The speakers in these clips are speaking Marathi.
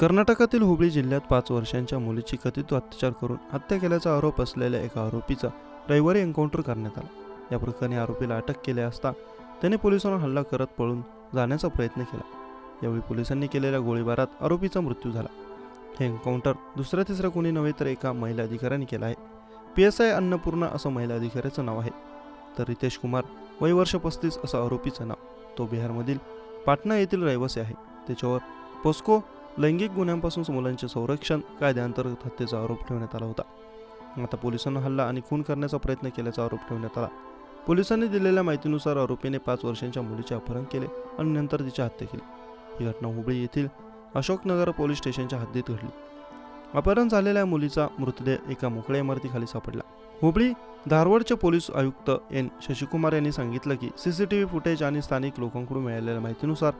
कर्नाटकातील हुबळी जिल्ह्यात पाच वर्षांच्या मुलीची कथित अत्याचार करून हत्या केल्याचा आरोप असलेल्या एका आरोपीचा रविवारी एन्काउंटर करण्यात आला. या प्रकरणी आरोपीला अटक केली असता त्याने पोलिसांवर हल्ला करत पळून जाण्याचा प्रयत्न केला. यावेळी पोलिसांनी केलेल्या गोळीबारात आरोपीचा मृत्यू झाला. हे एन्काउंटर दुसऱ्या तिसऱ्या कोणी नव्हे तर एका महिला अधिकाऱ्याने केला आहे. पी एस आय अन्नपूर्णा असं महिला अधिकाऱ्याचं नाव आहे. तर रितेश कुमार वय वर्ष पस्तीस असं आरोपीचं नाव. तो बिहारमधील पाटणा येथील रहिवासी आहे. त्याच्यावर पोस्को लैंगिक गुन्ह्यांपासून मुलांचे संरक्षण कायद्याअंतर्गत हत्येचा आरोप ठेवण्यात आला होता. आता पोलिसांना हल्ला आणि खून करण्याचा प्रयत्न केल्याचा आरोप ठेवण्यात आला. पोलिसांनी दिलेल्या माहितीनुसार आरोपीने पाच वर्षांच्या मुलीचे अपहरण केले आणि नंतर तिची हत्या केली. ही घटना हुबळी येथील अशोकनगर पोलीस स्टेशनच्या हद्दीत घडली. अपहरण झालेल्या मुलीचा मृतदेह एका मोकळ्या इमारतीखाली सापडला. हुबळी धारवाडचे पोलीस आयुक्त एन शशिकुमार यांनी सांगितलं की सीसीटीव्ही फुटेज आणि स्थानिक लोकांकडून मिळालेल्या माहितीनुसार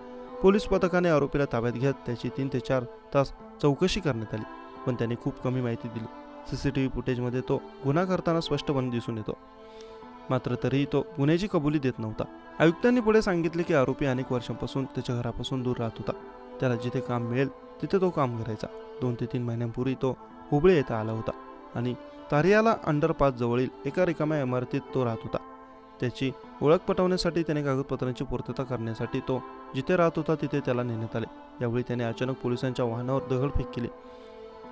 पोलीस पथकाने आरोपीला ताब्यात घेत त्याची तीन ते चार तास चौकशी करण्यात आली. पण त्याने खूप कमी माहिती दिली. सी सी टी व्ही फुटेजमध्ये तो गुन्हा करताना स्पष्टपणे दिसून येतो. मात्र तरीही तो गुन्ह्याची कबुली देत नव्हता. आयुक्तांनी पुढे सांगितले की आरोपी अनेक वर्षांपासून त्याच्या घरापासून दूर राहत होता. त्याला जिथे काम मिळेल तिथे तो काम करायचा. दोन ते तीन महिन्यांपूर्वी तो हुबळे येथे आला होता आणि तारियाला अंडरपास जवळील एका रिकाम्या इमारतीत तो राहत होता. त्याची ओळख पटवण्यासाठी त्याने कागदपत्रांची पूर्तता करण्यासाठी तो जिथे राहत होता तिथे त्याला नेण्यात आले. यावेळी त्याने अचानक पोलिसांच्या वाहनावर दगडफेक केली.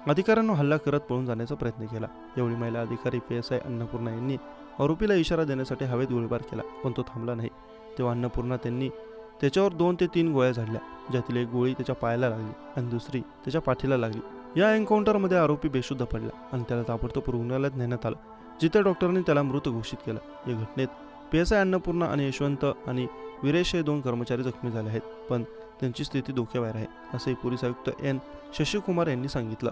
अधिकाऱ्यांना हल्ला करत पळून जाण्याचा प्रयत्न केला. यावेळी महिला अधिकारी पी एस आय अन्नपूर्णा यांनी आरोपीला इशारा देण्यासाठी हवेत गोळीबार केला पण तो थांबला नाही. तेव्हा अन्नपूर्णा त्यांनी त्याच्यावर दोन ते तीन गोळ्या झाडल्या ज्यातील एक गोळी त्याच्या पायाला लागली आणि दुसरी त्याच्या पाठीला लागली. या एन्काउंटरमध्ये आरोपी बेशुद्ध पडला आणि त्याला ताबडतोब रुग्णालयात नेण्यात आलं जिथे डॉक्टरांनी त्याला मृत घोषित केलं. या घटनेत पीएसआय एस अन्नपूर्णा आणि यशवंत आणि विरेश हे दोन कर्मचारी जखमी झाले आहेत पण त्यांची स्थिती धोक्याबाहेर आहे असे पोलीस आयुक्त एन शशिकुमार यांनी सांगितलं.